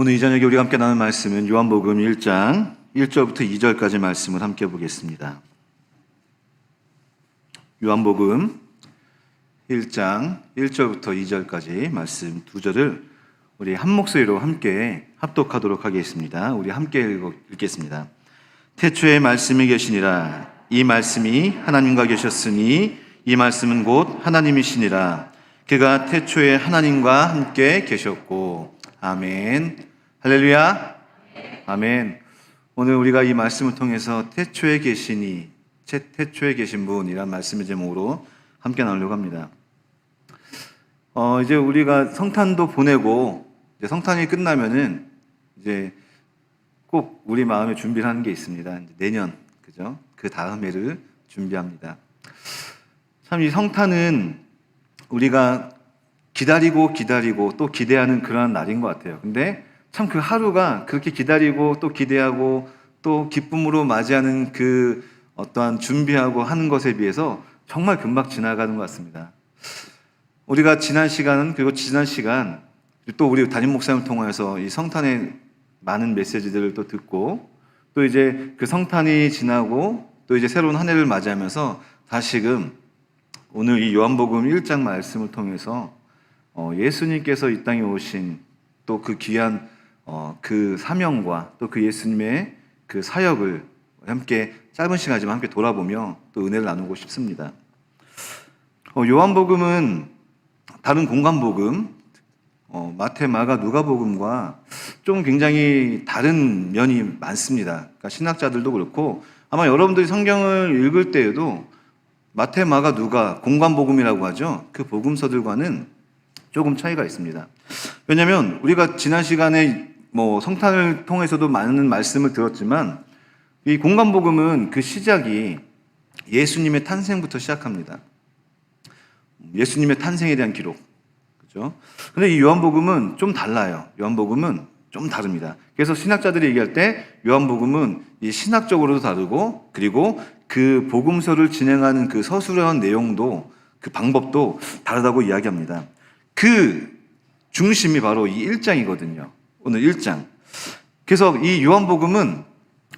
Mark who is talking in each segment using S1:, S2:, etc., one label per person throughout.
S1: 오늘 이 저녁에 우리가 함께 나눈 말씀은 요한복음 1장 1절부터 2절까지 말씀을 함께 보겠습니다. 요한복음 1장 1절부터 2절까지 말씀 두 절을 우리 한 목소리로 함께 합독하도록 하겠습니다. 우리 함께 읽겠습니다. 태초에 말씀이 계시니라 이 말씀이 하나님과 계셨으니 이 말씀은 곧 하나님이시니라 그가 태초에 하나님과 함께 계셨고 아멘 할렐루야 아멘 오늘 우리가 이 말씀을 통해서 태초에 계시니 태- 태초에 계신 분이란 말씀의 제목으로 함께 나누려고 합니다. 어, 이제 우리가 성탄도 보내고 이제 성탄이 끝나면은 이제 꼭 우리 마음에 준비를 하는 게 있습니다. 내년 그죠? 그 다음 해를 준비합니다. 참 이 성탄은 우리가 기다리고 기다리고 또 기대하는 그러한 날인 것 같아요. 근데 참 그 하루가 그렇게 기다리고 또 기대하고 또 기쁨으로 맞이하는 그 어떠한 준비하고 하는 것에 비해서 정말 금방 지나가는 것 같습니다. 우리가 지난 시간은 그리고 지난 시간 또 우리 담임 목사님을 통해서 이 성탄의 많은 메시지들을 또 듣고 또 이제 그 성탄이 지나고 또 이제 새로운 한 해를 맞이하면서 다시금 오늘 이 요한복음 1장 말씀을 통해서 어, 예수님께서 이 땅에 오신 또 그 귀한 어, 그 사명과 또 그 예수님의 그 사역을 함께 짧은 시간이지만 함께 돌아보며 또 은혜를 나누고 싶습니다. 어, 요한복음은 다른 공간복음, 어, 마태, 마가, 누가복음과 좀 굉장히 다른 면이 많습니다. 그러니까 신학자들도 그렇고 아마 여러분들이 성경을 읽을 때에도 마태, 마가, 누가 공간복음이라고 하죠. 그 복음서들과는 조금 차이가 있습니다. 왜냐하면 우리가 지난 시간에 뭐 성탄을 통해서도 많은 말씀을 들었지만 이 공간복음은 그 시작이 예수님의 탄생부터 시작합니다. 예수님의 탄생에 대한 기록. 그죠? 근데 이 요한복음은 좀 달라요. 요한복음은 좀 다릅니다. 그래서 신학자들이 얘기할 때 요한복음은 이 신학적으로도 다르고 그리고 그 복음서를 진행하는 그 서술한 내용도 그 방법도 다르다고 이야기합니다. 그 중심이 바로 이 1장이거든요. 오늘 1장. 그래서 이 요한복음은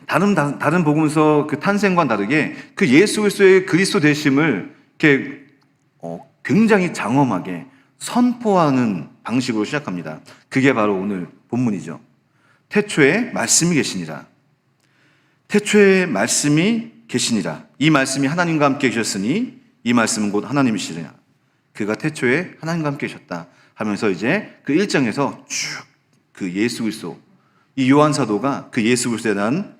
S1: 다른 다른 복음서 그 탄생과 다르게 그 예수 그리스도의 그리스도 되심을 이렇게 어, 굉장히 장엄하게 선포하는 방식으로 시작합니다. 그게 바로 오늘 본문이죠. 태초에 말씀이 계시니라. 태초에 말씀이 계시니라. 이 말씀이 하나님과 함께 계셨으니 이 말씀은 곧 하나님이시리라. 그가 태초에 하나님과 함께 계셨다 하면서 이제 그 1장에서 쭉 그 예수 그리스도 이 요한 사도가 그 예수 그리스도에 대한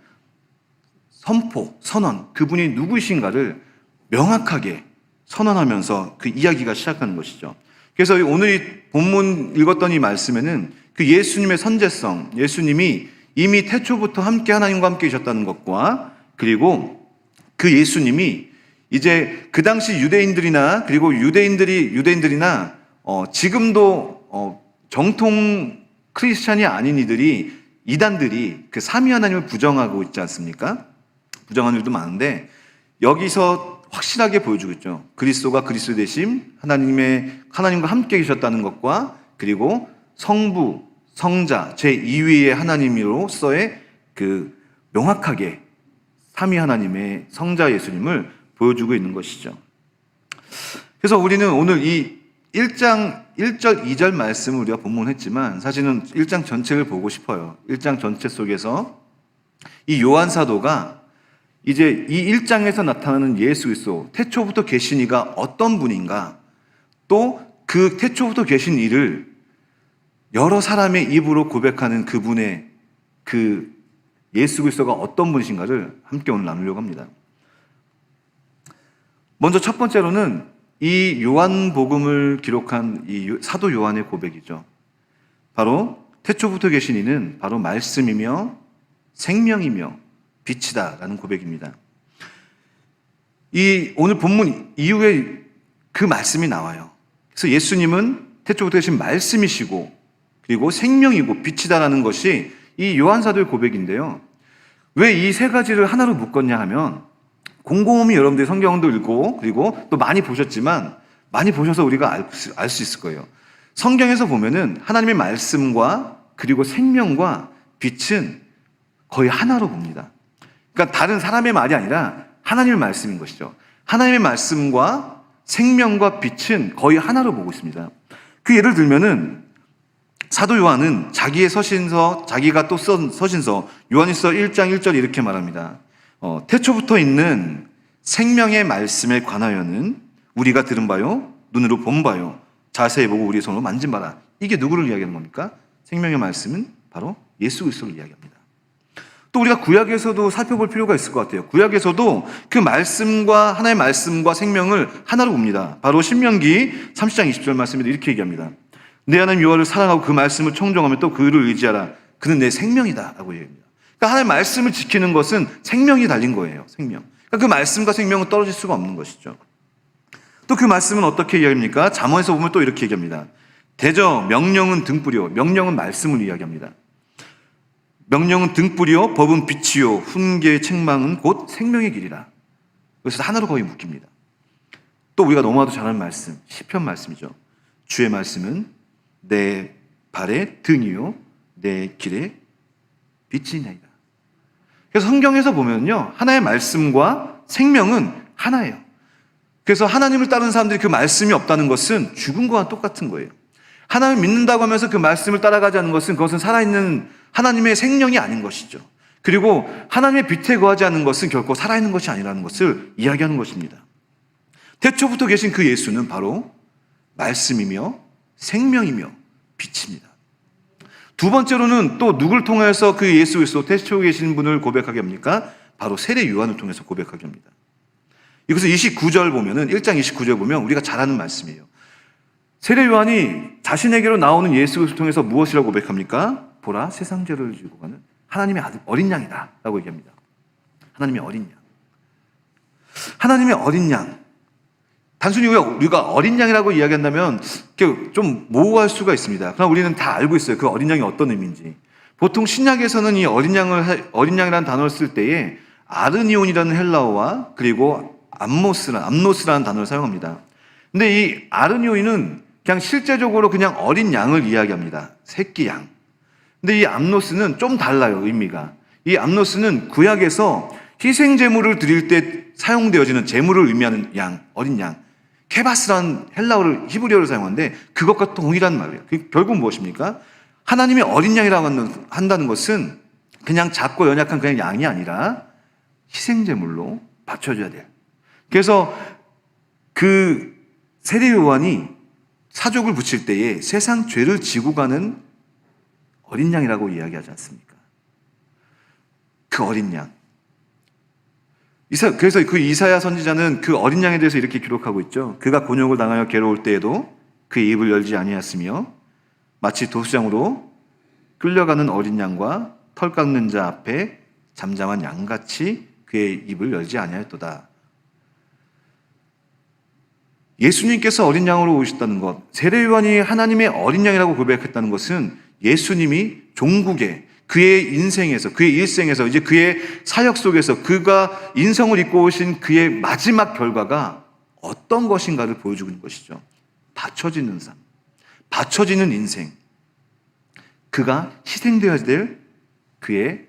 S1: 선포, 선언, 그분이 누구이신가를 명확하게 선언하면서 그 이야기가 시작하는 것이죠. 그래서 오늘 이 본문 읽었던 이 말씀에는 그 예수님의 선제성, 예수님이 이미 태초부터 함께 하나님과 함께 계셨다는 것과 그리고 그 예수님이 이제 그 당시 유대인들이나 그리고 유대인들이 유대인들이나 어, 지금도 어, 정통 크리스찬이 아닌 이들이 이단들이 그 삼위 하나님을 부정하고 있지 않습니까? 부정하는 일도 많은데 여기서 확실하게 보여주고 있죠. 그리스도가 그리스도 되심, 하나님의 하나님과 함께 계셨다는 것과 그리고 성부, 성자, 제 2위의 하나님으로서의 그 명확하게 삼위 하나님의 성자 예수님을 보여주고 있는 것이죠. 그래서 우리는 오늘 이 1장 1절 2절 말씀을 우리가 본문했지만 사실은 1장 전체를 보고 싶어요. 1장 전체 속에서 이 요한 사도가 이제 이 1장에서 나타나는 예수 그리스도 태초부터 계신 이가 어떤 분인가 또 그 태초부터 계신 이를 여러 사람의 입으로 고백하는 그분의 그 예수 그리스도가 어떤 분이신가를 함께 오늘 나누려고 합니다. 먼저 첫 번째로는 이 요한복음을 기록한 이 사도 요한의 고백이죠. 바로 태초부터 계신 이는 바로 말씀이며 생명이며 빛이다라는 고백입니다. 이 오늘 본문 이후에 그 말씀이 나와요. 그래서 예수님은 태초부터 계신 말씀이시고 그리고 생명이고 빛이다라는 것이 이 요한 사도의 고백인데요. 왜 이 세 가지를 하나로 묶었냐 하면 곰곰이 여러분들이 성경도 읽고 그리고 또 많이 보셨지만 많이 보셔서 우리가 알 수 있을 거예요. 성경에서 보면은 하나님의 말씀과 그리고 생명과 빛은 거의 하나로 봅니다. 그러니까 다른 사람의 말이 아니라 하나님의 말씀인 것이죠. 하나님의 말씀과 생명과 빛은 거의 하나로 보고 있습니다. 그 예를 들면은 사도 요한은 자기의 서신서, 자기가 또 쓴 서신서, 요한일서 1장 1절 이렇게 말합니다. 어, 태초부터 있는 생명의 말씀에 관하여는 우리가 들은 바요, 눈으로 본 바요, 자세히 보고 우리 손으로 만진 바라. 이게 누구를 이야기하는 겁니까? 생명의 말씀은 바로 예수 그리스도를 이야기합니다. 또 우리가 구약에서도 살펴볼 필요가 있을 것 같아요. 구약에서도 그 말씀과 하나의 말씀과 생명을 하나로 봅니다. 바로 신명기 30장 20절 말씀에도 이렇게 얘기합니다. 내 하나님 여호와를 사랑하고 그 말씀을 청종하며 또 그를 의지하라. 그는 내 생명이다라고 얘기합니다. 그러니까 하나의 말씀을 지키는 것은 생명이 달린 거예요. 생명. 그러니까 그 말씀과 생명은 떨어질 수가 없는 것이죠. 또 그 말씀은 어떻게 이야기합니까? 잠언에서 보면 또 이렇게 얘기합니다. 대저 명령은 등불이요. 명령은 말씀을 이야기합니다. 명령은 등불이요. 법은 빛이요. 훈계의 책망은 곧 생명의 길이라. 그래서 하나로 거의 묶입니다. 또 우리가 너무나도 잘 아는 말씀, 시편 말씀이죠. 주의 말씀은 내 발의 등이요. 내 길의 빛이나이다. 그래서 성경에서 보면요. 하나의 말씀과 생명은 하나예요. 그래서 하나님을 따르는 사람들이 그 말씀이 없다는 것은 죽은 거와 똑같은 거예요. 하나님을 믿는다고 하면서 그 말씀을 따라가지 않는 것은 그것은 살아있는 하나님의 생명이 아닌 것이죠. 그리고 하나님의 빛에 거하지 않는 것은 결코 살아있는 것이 아니라는 것을 이야기하는 것입니다. 태초부터 계신 그 예수는 바로 말씀이며 생명이며 빛입니다. 두 번째로는 또 누굴 통해서 그 예수 그리스도 태초에 계신 분을 고백하게 합니까? 바로 세례 요한을 통해서 고백하게 합니다. 이것을 29절 보면은 1장 29절 보면 우리가 잘 아는 말씀이에요. 세례 요한이 자신에게로 나오는 예수 그리스도를 통해서 무엇이라고 고백합니까? 보라 세상 죄를 지고 가는 하나님의 어린 양이다라고 얘기합니다. 하나님의 어린 양. 하나님의 어린 양. 단순히 우리가, 어린 양이라고 이야기한다면 좀 모호할 수가 있습니다. 그러나 우리는 다 알고 있어요. 그 어린 양이 어떤 의미인지. 보통 신약에서는 이 어린 양을 해- 어린 양이라는 단어를 쓸 때에 아르니온이라는 헬라어와 그리고 암모스라 암노스라는 단어를 사용합니다. 근데 이 아르니온은 그냥 실제적으로 그냥 어린 양을 이야기합니다. 새끼 양. 근데 이 암노스는 좀 달라요, 의미가. 이 암노스는 구약에서 희생 제물을 드릴 때 사용되어지는 제물을 의미하는 양, 어린 양. 케바스라는 헬라어를 히브리어를 사용하는데 그것과 동일한 말이에요. 그 결국 무엇입니까? 하나님의 어린 양이라고 한다는 것은 그냥 작고 연약한 그냥 양이 아니라 희생 제물로 바쳐줘야 돼요. 그래서 그 세례 요한이 사족을 붙일 때에 세상 죄를 지고 가는 어린 양이라고 이야기하지 않습니까? 그 어린 양. 이사, 그래서 그 이사야 선지자는 그 어린 양에 대해서 이렇게 기록하고 있죠. 그가 곤욕을 당하여 괴로울 때에도 그의 입을 열지 아니하였으며 마치 도수장으로 끌려가는 어린 양과 털 깎는 자 앞에 잠잠한 양같이 그의 입을 열지 아니하였도다. 예수님께서 어린 양으로 오셨다는 것, 세례 요한이 하나님의 어린 양이라고 고백했다는 것은 예수님이 종국에 그의 인생에서 그의 일생에서 이제 그의 사역 속에서 그가 인성을 입고 오신 그의 마지막 결과가 어떤 것인가를 보여주고 있는 것이죠. 받쳐지는 삶, 받쳐지는 인생. 그가 희생되어야 될 그의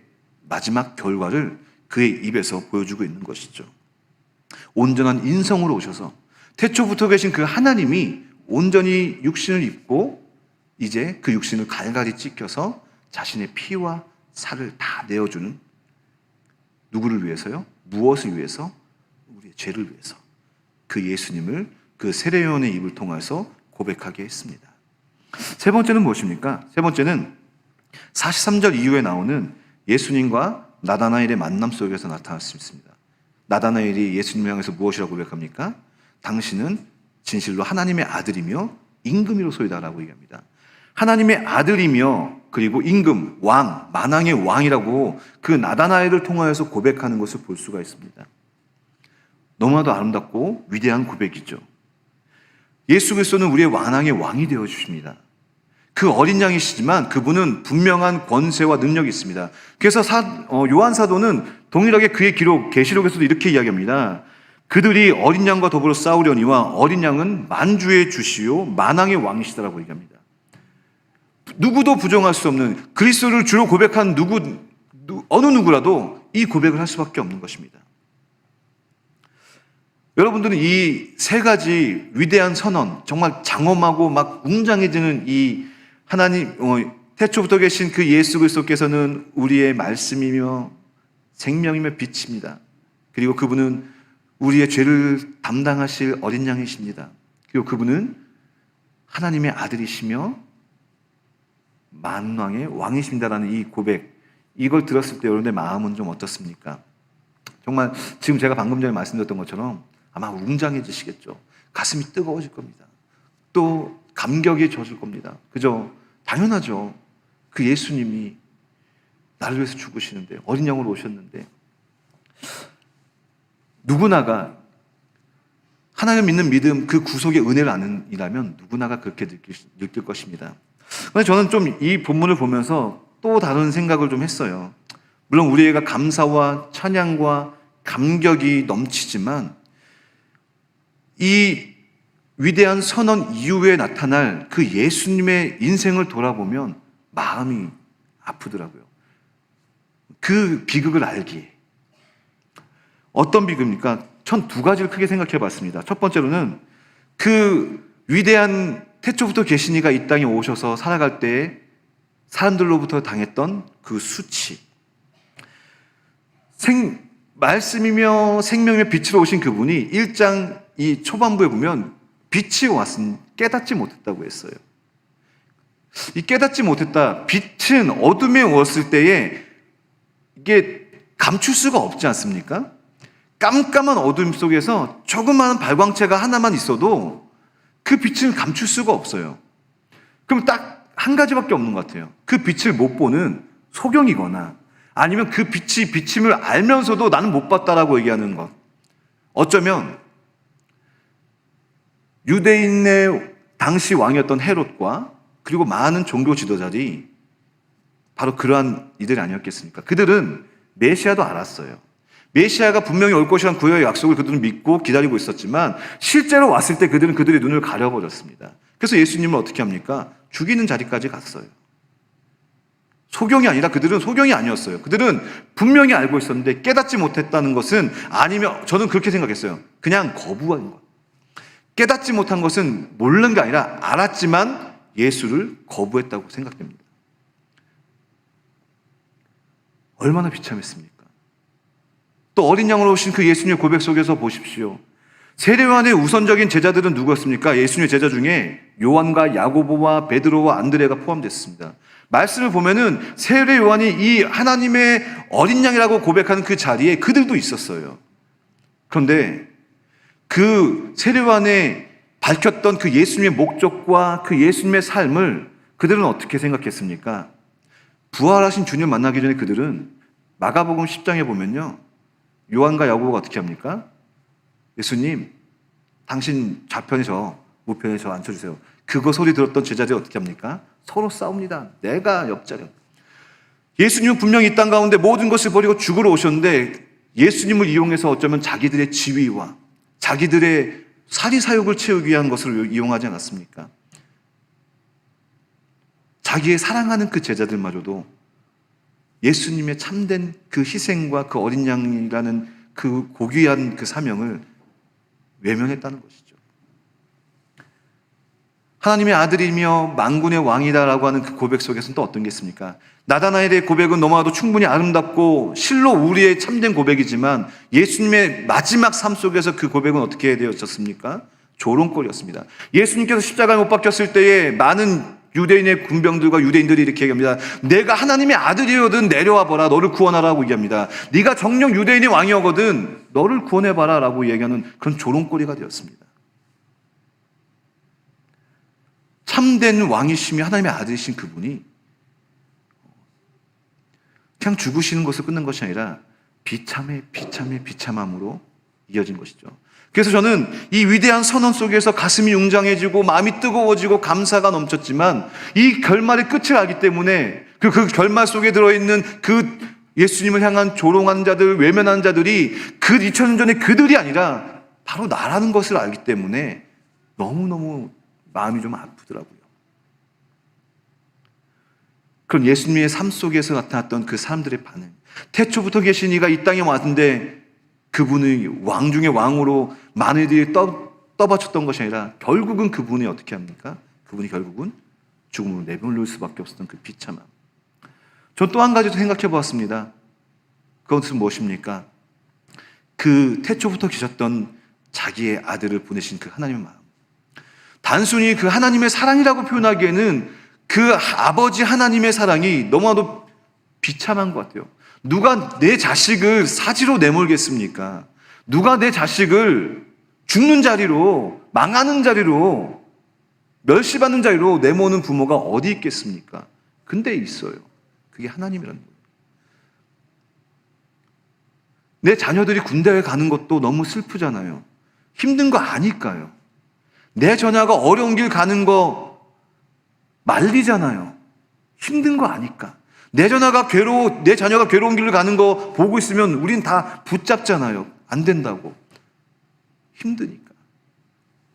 S1: 마지막 결과를 그의 입에서 보여주고 있는 것이죠. 온전한 인성으로 오셔서 태초부터 계신 그 하나님이 온전히 육신을 입고 이제 그 육신을 갈갈이 찢겨서 자신의 피와 살을 다 내어주는 누구를 위해서요? 무엇을 위해서? 우리의 죄를 위해서. 그 예수님을 그 세례요한의 입을 통해서 고백하게 했습니다. 세 번째는 무엇입니까? 세 번째는 43절 이후에 나오는 예수님과 나다나엘의 만남 속에서 있습니다. 나다나엘이 예수님을 향해서 무엇이라고 고백합니까? 당신은 진실로 하나님의 아들이며 임금이로소이다라고 얘기합니다. 하나님의 아들이며 그리고 임금, 왕, 만왕의 왕이라고 그 나다나엘을 통하여서 고백하는 것을 볼 수가 있습니다. 너무나도 아름답고 위대한 고백이죠. 예수 그리스도는 우리의 왕왕의 왕이 되어 주십니다. 그 어린 양이시지만 그분은 분명한 권세와 능력이 있습니다. 그래서 사, 어, 요한 사도는 동일하게 그의 기록 계시록에서도 이렇게 이야기합니다. 그들이 어린 양과 더불어 싸우려니와 어린 양은 만주의 주시요 만왕의 왕이시다라고 얘기합니다. 누구도 부정할 수 없는 그리스도를 주로 고백한 누구 누- 어느 누구라도 이 고백을 할 수밖에 없는 것입니다. 여러분들은 이 세 가지 위대한 선언, 정말 장엄하고 막 웅장해지는 이 하나님 어, 태초부터 계신 그 예수 그리스도께서는 우리의 말씀이며 생명이며 빛입니다. 그리고 그분은 우리의 죄를 담당하실 어린 양이십니다. 그리고 그분은 하나님의 아들이시며 만왕의 왕이십니다라는 이 고백 이걸 들었을 때 여러분의 마음은 좀 어떻습니까? 정말 지금 제가 방금 전에 말씀드렸던 것처럼 아마 웅장해지시겠죠. 가슴이 뜨거워질 겁니다. 또 감격이 젖을 겁니다. 그죠? 당연하죠. 그 예수님이 나를 위해서 죽으시는데 어린 양으로 오셨는데 누구나가 하나님 믿는 믿음 그 구속의 은혜를 아는 이라면 누구나가 그렇게 느낄, 느낄 것입니다. 그런데 저는 좀 이 본문을 보면서 또 다른 생각을 좀 했어요. 물론 우리가 감사와 찬양과 감격이 넘치지만 이 위대한 선언 이후에 나타날 그 예수님의 인생을 돌아보면 마음이 아프더라고요. 그 비극을 알기에. 어떤 비극입니까? 전 두 가지를 크게 생각해 봤습니다. 첫 번째로는 그 위대한 태초부터 계시니가 이 땅에 오셔서 살아갈 때 사람들로부터 당했던 그 수치. 생, 말씀이며 생명이며 빛으로 오신 그분이 1장 이 초반부에 보면 빛이 왔으니 깨닫지 못했다고 했어요. 이 깨닫지 못했다. 빛은 어둠에 왔을 때에 이게 감출 수가 없지 않습니까? 깜깜한 어둠 속에서 조그마한 발광체가 하나만 있어도 그 빛을 감출 수가 없어요. 그럼 딱 한 가지밖에 없는 것 같아요. 그 빛을 못 보는 소경이거나 아니면 그 빛이 비침을 알면서도 나는 못 봤다라고 얘기하는 것. 어쩌면 유대인의 당시 왕이었던 헤롯과 그리고 많은 종교 지도자들이 바로 그러한 이들이 아니었겠습니까? 그들은 메시아도 알았어요. 메시아가 분명히 올 것이란 구여의 약속을 그들은 믿고 기다리고 있었지만 실제로 왔을 때 그들은 그들의 눈을 가려버렸습니다. 그래서 예수님은 어떻게 합니까? 죽이는 자리까지 갔어요. 소경이 아니라 그들은 소경이 아니었어요. 그들은 분명히 알고 있었는데 깨닫지 못했다는 것은 아니면 저는 그렇게 생각했어요. 그냥 거부한 것. 깨닫지 못한 것은 모르는 게 아니라 알았지만 예수를 거부했다고 생각됩니다. 얼마나 비참했습니까? 또 어린 양으로 오신 그 예수님의 고백 속에서 보십시오. 세례요한의 우선적인 제자들은 누구였습니까? 예수님의 제자 중에 요한과 야고보와 베드로와 안드레가 포함됐습니다. 말씀을 보면은 세례 요한이 이 하나님의 어린 양이라고 고백하는 그 자리에 그들도 있었어요. 그런데 그 세례 요한의 밝혔던 그 예수님의 목적과 그 예수님의 삶을 그들은 어떻게 생각했습니까? 부활하신 주님 만나기 전에 그들은 마가복음 10장에 보면요. 요한과 야고보가 어떻게 합니까? 예수님, 당신 좌편에 저, 우편에 저 앉혀주세요. 그거 소리 들었던 제자들이 어떻게 합니까? 서로 싸웁니다. 내가 옆자리. 예수님은 분명히 이 땅 가운데 모든 것을 버리고 죽으러 오셨는데 예수님을 이용해서 어쩌면 자기들의 지위와 자기들의 사리사욕을 채우기 위한 것을 이용하지 않았습니까? 자기의 사랑하는 그 제자들마저도 예수님의 참된 그 희생과 그 어린 양이라는 그 고귀한 그 사명을 외면했다는 것이죠. 하나님의 아들이며 만군의 왕이다라고 하는 그 고백 속에서는 또 어떤 게 있습니까? 나다나엘의 고백은 너무나도 충분히 아름답고 실로 우리의 참된 고백이지만 예수님의 마지막 삶 속에서 그 고백은 어떻게 되었습니까? 조롱거리였습니다. 예수님께서 십자가에 못 박혔을 때에 많은 유대인의 군병들과 유대인들이 이렇게 얘기합니다. 내가 하나님의 아들이거든 내려와 봐라. 너를 구원하라고 얘기합니다. 네가 정령 유대인의 왕이거든 너를 구원해 봐라라고 얘기하는 그런 조롱거리가 되었습니다. 참된 왕이시며 하나님의 아들이신 그분이 그냥 죽으시는 것을 끝낸 것이 아니라 비참해 비참해 비참함으로 이어진 것이죠. 그래서 저는 이 위대한 선언 속에서 가슴이 웅장해지고 마음이 뜨거워지고 감사가 넘쳤지만 이 결말의 끝을 알기 때문에 그, 그 결말 속에 들어있는 그 예수님을 향한 조롱한 자들, 외면한 자들이 그 2000년 전에 그들이 아니라 바로 나라는 것을 알기 때문에 너무너무 마음이 좀 아프더라고요. 그런 예수님의 삶 속에서 나타났던 그 사람들의 반응. 태초부터 계신 이가 이 땅에 왔는데 그분의 왕 중의 왕으로 많은 이들이 떠, 떠받쳤던 것이 아니라 결국은 그분이 어떻게 합니까? 그분이 결국은 죽음으로 내몰릴 수밖에 없었던 그 비참함. 전 또 한 가지도 생각해 보았습니다. 그것은 무엇입니까? 그 태초부터 계셨던 자기의 아들을 보내신 그 하나님의 마음. 단순히 그 하나님의 사랑이라고 표현하기에는 그 아버지 하나님의 사랑이 너무나도 비참한 것 같아요. 누가 내 자식을 사지로 내몰겠습니까? 누가 내 자식을 죽는 자리로, 망하는 자리로, 멸시받는 자리로 내모는 부모가 어디 있겠습니까? 근데 있어요. 그게 하나님이라는 거예요. 내 자녀들이 군대에 가는 것도 너무 슬프잖아요. 힘든 거 아니까요. 내 자녀가 어려운 길 가는 거 말리잖아요. 힘든 거 아니까. 내 자녀가 괴로워, 내 자녀가 괴로운 길을 가는 거 보고 있으면 우린 다 붙잡잖아요. 안 된다고. 힘드니까.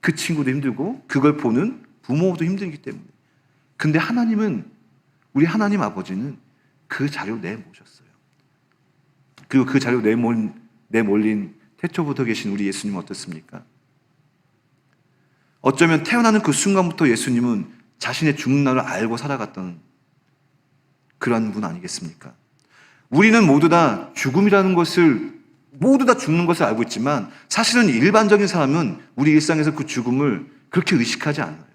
S1: 그 친구도 힘들고, 그걸 보는 부모도 힘들기 때문에. 근데 하나님은, 우리 하나님 아버지는 그 자료 내모셨어요. 그리고 그 자료 내몰, 내몰린 태초부터 계신 우리 예수님 어떻습니까? 어쩌면 태어나는 그 순간부터 예수님은 자신의 죽는 날을 알고 살아갔던 그러한 분 아니겠습니까? 우리는 모두 다 죽음이라는 것을 모두 다 죽는 것을 알고 있지만 사실은 일반적인 사람은 우리 일상에서 그 죽음을 그렇게 의식하지 않아요.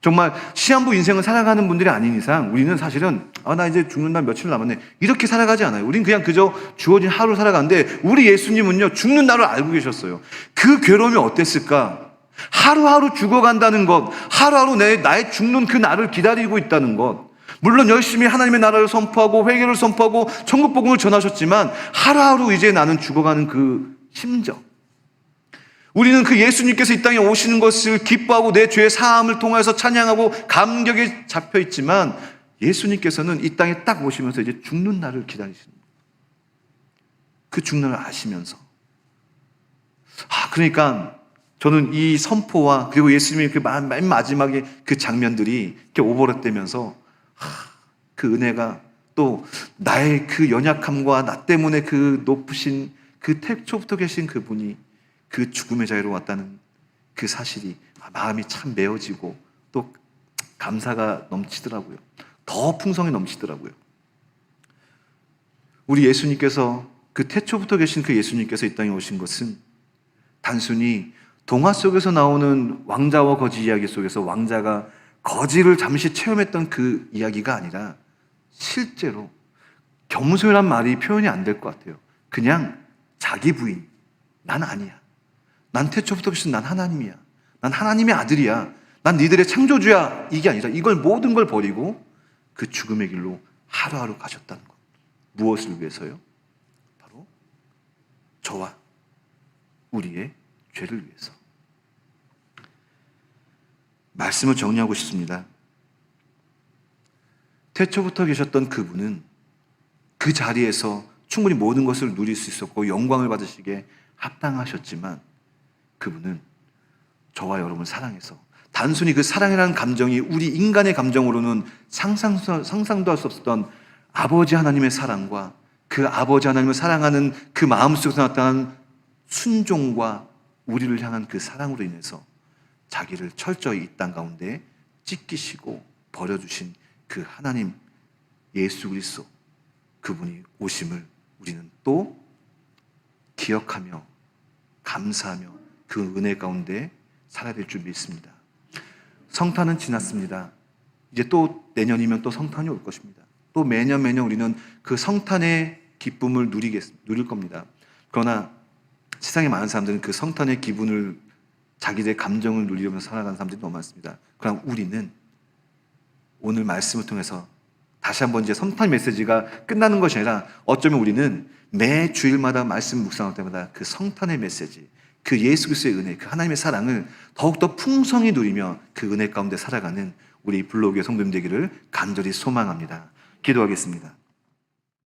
S1: 정말 시한부 인생을 살아가는 분들이 아닌 이상 우리는 사실은 아 나 이제 죽는 날 며칠 남았네 이렇게 살아가지 않아요. 우리는 그냥 그저 주어진 하루 살아가는데 우리 예수님은요 죽는 날을 알고 계셨어요. 그 괴로움이 어땠을까? 하루하루 죽어간다는 것, 하루하루 내 나의 죽는 그 날을 기다리고 있다는 것. 물론 열심히 하나님의 나라를 선포하고 회개를 선포하고 천국 복음을 전하셨지만 하루하루 이제 나는 죽어가는 그 심정. 우리는 그 예수님께서 이 땅에 오시는 것을 기뻐하고 내 죄의 사함을 통해서 찬양하고 감격에 잡혀 있지만 예수님께서는 이 땅에 딱 오시면서 이제 죽는 날을 기다리시는. 그 죽는 날을 아시면서. 아, 그러니까 저는 이 선포와 그리고 예수님의 그 맨 마지막에 그 장면들이 이렇게 오버랩되면서 그 은혜가 또 나의 그 연약함과 나 때문에 그 높으신 그 태초부터 계신 그분이 그 죽음의 자리로 왔다는 그 사실이 마음이 참 메어지고 또 감사가 넘치더라고요. 더 풍성히 넘치더라고요. 우리 예수님께서 그 태초부터 계신 그 예수님께서 이 땅에 오신 것은 단순히 동화 속에서 나오는 왕자와 거지 이야기 속에서 왕자가 거지를 잠시 체험했던 그 이야기가 아니라 실제로 겸손이란 말이 표현이 안 될 것 같아요. 그냥 자기 부인. 난 아니야. 난 태초부터 계신 난 하나님이야. 난 하나님의 아들이야. 난 니들의 창조주야. 이게 아니라 이걸 모든 걸 버리고 그 죽음의 길로 하루하루 가셨다는 것. 무엇을 위해서요? 바로 저와 우리의 죄를 위해서. 말씀을 정리하고 싶습니다. 태초부터 계셨던 그분은 그 자리에서 충분히 모든 것을 누릴 수 있었고 영광을 받으시기에 합당하셨지만 그분은 저와 여러분을 사랑해서 단순히 그 사랑이라는 감정이 우리 인간의 감정으로는 상상, 상상도 할 수 없었던 아버지 하나님의 사랑과 그 아버지 하나님을 사랑하는 그 마음속에서 나타난 순종과 우리를 향한 그 사랑으로 인해서 자기를 철저히 이 땅 가운데 찢기시고 버려주신 그 하나님 예수 그리스도 그분이 오심을 우리는 또 기억하며 감사하며 그 은혜 가운데 살아야 될 줄 믿습니다. 성탄은 지났습니다. 이제 또 내년이면 또 성탄이 올 것입니다. 또 매년 매년 우리는 그 성탄의 기쁨을 누리겠, 누릴 겁니다. 그러나 세상에 많은 사람들은 그 성탄의 기분을 자기들의 감정을 누리면서 살아가는 사람들이 너무 많습니다. 그럼 우리는 오늘 말씀을 통해서 다시 한번 이제 성탄 메시지가 끝나는 것이 아니라 어쩌면 우리는 매 주일마다 말씀 묵상할 때마다 그 성탄의 메시지, 그 예수 그리스도의 은혜, 그 하나님의 사랑을 더욱더 풍성히 누리며 그 은혜 가운데 살아가는 우리 블로그의 성도님 되기를 간절히 소망합니다. 기도하겠습니다.